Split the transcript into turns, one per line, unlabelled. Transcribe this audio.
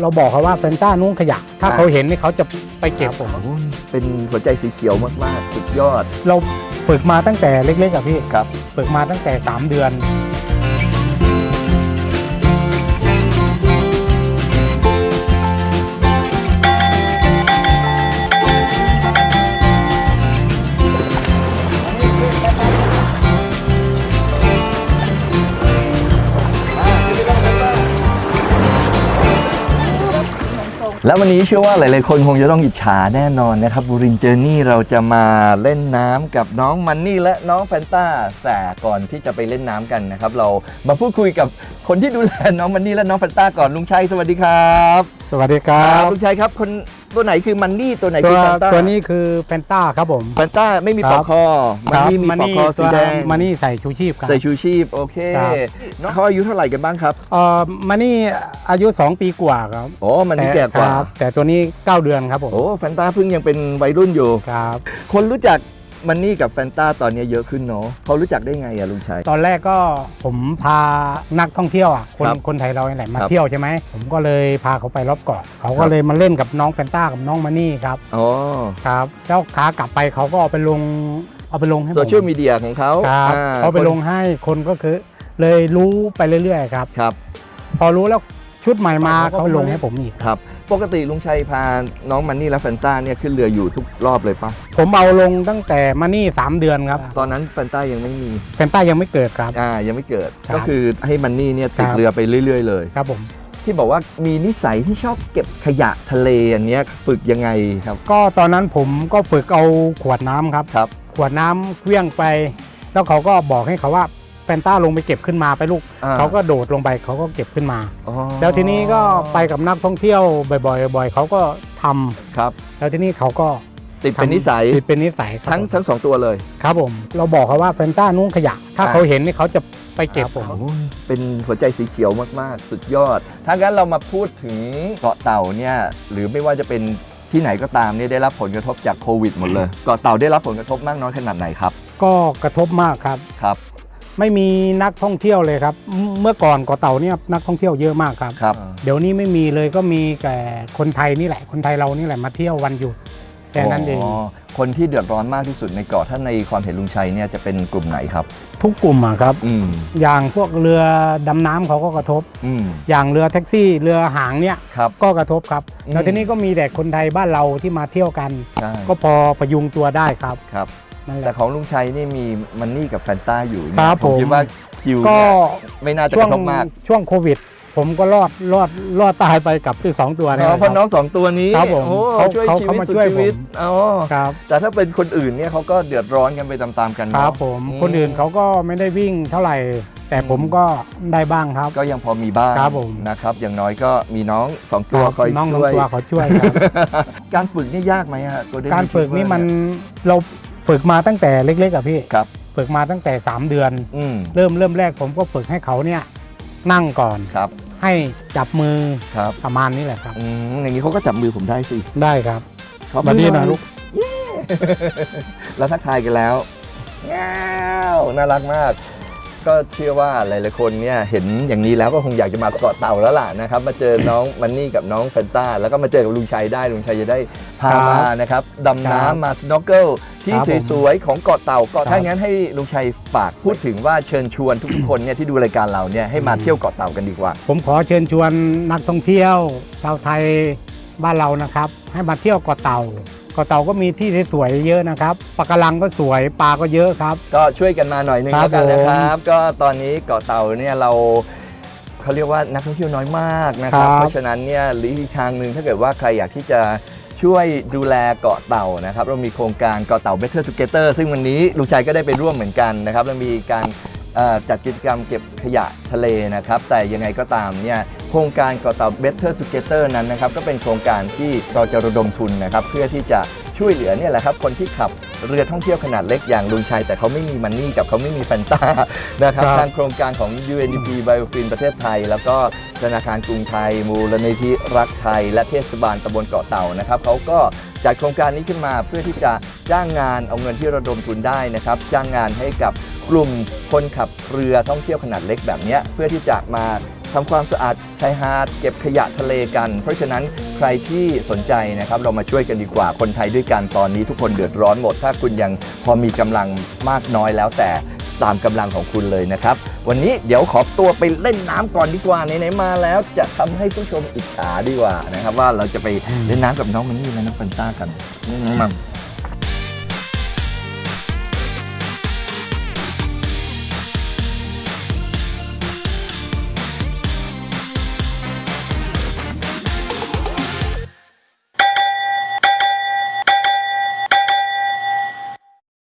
เราบอกเขาว่าเฟนต้านุ่งขยะ ถ้า
อ่า
เขาเห็นนี่เขาจะไปเก็บผม
โอ้ยเป็นหัวใจสีเขียวมากๆ สุดยอด
เราฝึกมาตั้งแต่เล็กๆกับพี่
ครับ
ฝึกมาตั้งแต่ 3 เดือน
แล้ววันนี้เชื่อว่าหลาย ๆ คนคงจะต้องอิจฉาแน่นอนนะครับบูรินเจอร์นี่เราจะมาเล่นน้ำกับน้องมันนี่และน้องแฟนต้าแต่ก่อนที่จะไปเล่นน้ำกันนะครับ เรามาพูดคุยกับคนที่ดูแลน้องมันนี่และน้องแฟนต้าก่อนลุงชัยสวัสดีครับ
สวัสดีครับ
ลุงชัยครับคน ตัวไหนคือมันนี่ตัวไหน
ตั
คือ
ว
แฟนต้า
ตัวนี้คือแฟนต้าครับผม
แฟนต้าไม่มี
ค
ป
รั
ลอบกคอมันนี่มีปลอกคอสีแดง
มานี่ใส่ชูชีพครับ
ใส่ชูชีพโอเค
ครับ
น้องเขาอายุเท่าไหร่กันบ้างครับ
เอ่อมานี่อายุ 2 ปีกว่าครับ
โอ้มันนี่แก่กว่า
ครับแต่ตัวนี้ 9 เดือนครับผม
โอ้แฟนต้าเพิ่งยังเป็นวัยรุ่นอยู่
ครับ
คนรู้จัก มันนี่กับแฟนต้าตอนนี้เยอะขึ้นเนาะเขารู้จักได้ไงอะลุงชัย
ตอนแรกก็ผมพานักท่องเที่ยวอะคน
ครับ
คนไทยเราเนี่ยแหละมา
ครับ
เที่ยวใช่ไหมผมก็เลยพาเขาไปรอบเกาะเขา
ครั
ก็
บ
เลยมาเล่นกับน้องแฟนต้ากับน้องมานี่ครับ
อ๋อ
ครับแล้วขากลับไปเขาก็เอาไปลงเอาไปลงให้ผม
โซเชียลมีเดียของเขา
ครับ
อ่
เอาไปลงให้คนก็คือ เลยรู้ไปเรื่อยๆครับ
ครับ
พอรู้แล้ว ชุดใหม่มา
เขาก็
เขาลงให้ผมอีก
ครับ ปกติลุงชัยพาน้องมันนี่และแฟนต้าเนี่ยขึ้นเรืออยู่ทุกรอบเลยปะ
ผมเอาลงตั้งแต่มานี่ 3 เดือนครับ
ตอนนั้นแฟนต้ายังไม่มี
แฟนต้ายังไม่เกิดครับ
อ่ายังไม่เกิด
ครับ
ก็คือให้มันนี่เนี่ยติด
ครับ
เรือไปเรื่อย ๆ เลย
ครับผม
ที่บอกว่ามีนิสัยที่ชอบเก็บขยะทะเลอันเนี้ยฝึกยังไงครับ
ก็ตอนนั้นผมก็ฝึกเอาขวดน้ำครับ
ครับ
ขวดน้ำเคลี้ยงไป แล้วเขาก็บอกให้เขาว่า แฟนต้าลงไปเก็บขึ้นมาไปลูก
อ่า
เขาก็โดดลงไปเขาก็เก็บขึ้นมา
อ๋อ
แล้วทีนี้ก็ไปกับนักท่องเที่ยวบ่อยๆบ่อยๆเขาก็ทำ
ครับ
แล้วทีนี้เขาก็
ติดเป็นนิสัย
ติดเป็นนิสัยครับ
ทั้ง
ผม
ทั้งสองตัวเลย
ครับผม เราบอกเขาว่าแฟนต้านุ่งขยะ ถ้า
อ่า
เขาเห็นนี่เขาจะไปเก็บผม
โอ้ยเป็นหัวใจสีเขียวมาก ๆ สุดยอด ถ้างั้นเรามาพูดถึงเกาะเต่าเนี่ย หรือไม่ว่าจะเป็นที่ไหนก็ตามเนี่ยได้รับผลกระทบจากโควิดหมดเลย เกาะเต่าได้รับผลกระทบมากน้อยขนาดไหนครับ
ก็กระทบมากครับ
ครับ
ไม่มีนักท่องเที่ยวเลยครับ เมื่อก่อนเกาะเต่าเนี่ยนักท่องเที่ยวเยอะมากครับ
ครับ
เดี๋ยวนี้ไม่มีเลยก็มีแต่คนไทยนี่แหละ คนไทยเรานี่แหละมาเที่ยววันหยุดแค่นั้นเอง
คนที่เดือดร้อนมากที่สุดในเกาะถ้าในความเห็นลุงชัยเนี่ยจะเป็นกลุ่มไหนครับ
ทุกกลุ่มอะครับ
อืม
อย่างพวกเรือดำน้ำเขาก็กระทบ
อืม
อย่างเรือแท็กซี่เรือหางเนี่ย
ครับ
ก็กระทบครับ
อืม
แล้วทีนี้ก็มีแต่คนไทยบ้านเราที่มาเที่ยวกัน
ใช่
ก็พอประยุงตัวได้ครับ
ครับ
นั่นแห
แต่
ละ
ของลุงชัยนี่มีมันนี่กับแฟนต้าอยู่เนี่ย
ครับ
ผม คิด
ผม
ว่าคิว
ก็
เนี่ยไม่น่าจะก
ช่วง
ระทบมาก
ช่วงโควิด ผมก็รอดรอดรอดตายไปกับที่สองตัวเนย
อ๋อ
นะ
เพราะน้องสองตัวนี้
ครับผม
โอ้
เขา
ช่วย
เขา
ชี
เขา
วิต
มา
สุด
ช่วย
ชีวิต
ผม
อ๋อ
ครับ
แต่ถ้าเป็นคนอื่นเนี่ยเขาก็เดือดร้อนกันไปตามๆกัน
ค
เนาะ
รับผม
อืม
คนอื่นเขาก็ไม่ได้วิ่งเท่าไหร่ แต่ผมก็ได้บ้างครับ
ก็ยังพอมีบ้าง
ครับผม
นะครับ อย่างน้อยก็มีน้องสองตัว
ครับ
คอย
น้อง
ช่วย
ตัวเขาช่วยครับ
การฝึกนี่ยากไหมฮะ Golden
การฝึกนี่มัน
Retriever
เรา ฝึกมาตั้งแต่เล็กๆอะพี่
ครับ
ฝึกมาตั้งแต่ 3 เดือน
อืม
เริ่มเริ่มแรกผมก็ฝึกให้เขาเนี่ยนั่งก่อน
ครับ
ให้จับมือ
ครับ
ประมาณนี้แหละครับ
อืมอย่างนี้เขาก็จับมือผมได้สิ
ได้ครับ
ขอบ
มา
คุณ
ดี
ห
ห
น่
น่
อ
อยยลูก
แล้วทักทายกันแล้วง้าวน่ารักมาก ก็เชื่อว่าหลายๆคนเนี่ยเห็นอย่างนี้แล้วก็คงอยากจะมาเกาะเต่าแล้วล่ะนะครับ มาเจอน้องมันนี่กับน้องแฟนต้าแล้วก็มาเจอกับลุงชัยได้ลุงชัยจะได้พา
ครับ
มานะครับดำ
ครับ
น้ำมาสโนว์เกิลที่
ครับผม
สวยๆของเกาะเต่าเกาะ
ครับ
ถ้างั้นให้ลุงชัยฝากพูดถึงว่าเชิญชวนทุกๆคนเนี่ยที่ดูรายการเราเนี่ยให้มาเที่ยวเกาะเต่ากันดีกว่า
ผมขอเชิญชวนนักท่องเที่ยว ชาวไทยบ้านเรานะครับ ให้มาเที่ยวเกาะเต่าเกาะเต่าก็มีที่สวยๆเยอะนะครับปะการังก็สวยปลาก็เยอะครับ
ก็ช่วยกันมาหน่อยนึง
ครั
แล้
บ
วกันนะครับ
ผม
ก็ตอนนี้เกาะเต่าเนี่ยเราเขาเรียกว่านักท่องเที่ยวน้อยมากนะครับ
ครับ
เพราะฉะนั้นเนี่ยหรืออีกทางหนึ่งถ้าเกิดว่าใครอยากที่จะช่วยดูแลเกาะเต่านะครับ เรามีโครงการเกาะเต่า Better Together ซึ่งวันนี้ลุงชัยก็ได้ไปร่วมเหมือนกันนะครับเรามีการเอ่อจัดกิจกรรมเก็บขยะทะเลนะครับ แต่ยังไงก็ตามเนี่ย โครงการเกาะเต่า Better Together นั้นนะครับก็เป็นโครงการที่เราจะระดมทุนนะครับเพื่อที่จะช่วยเหลือเนี่ยแหละครับคนที่ขับเรือท่องเที่ยวขนาดเล็กอย่างลุงชัยแต่เขาไม่มีมันนี่กับเขาไม่มีแฟนตานะครับ
ครับ
ทางโครงการของ UNDP Biofilm ประเทศไทย แล้วก็ธนาคารกรุงไทย มูลนิธิรักไทย และเทศบาลตำบลเกาะเต่านะครับเขาก็จัดโครงการนี้ขึ้นมาเพื่อที่จะจ้างงานเอาเงินที่ระดมทุนได้นะครับจ้างงานให้กับกลุ่มคนขับเรือท่องเที่ยวขนาดเล็กแบบเนี้ยเพื่อที่จะมา ทำความสะอาดชายหาดเก็บขยะทะเลกัน เพราะฉะนั้นใครที่สนใจนะครับเรามาช่วยกันดีกว่าคนไทยด้วยกันตอนนี้ทุกคนเดือดร้อนหมด ถ้าคุณยังพอมีกำลังมากน้อยแล้วแต่ตามกำลังของคุณเลยนะครับ วันนี้เดี๋ยวขอตัวไปเล่นน้ำก่อนดีกว่าไหนๆมาแล้วจะทำให้ผู้ชมอิจฉาดีกว่านะครับว่าเราจะไปเล่นน้ำกับน้องมันนี่และน้องปันต้ากันมา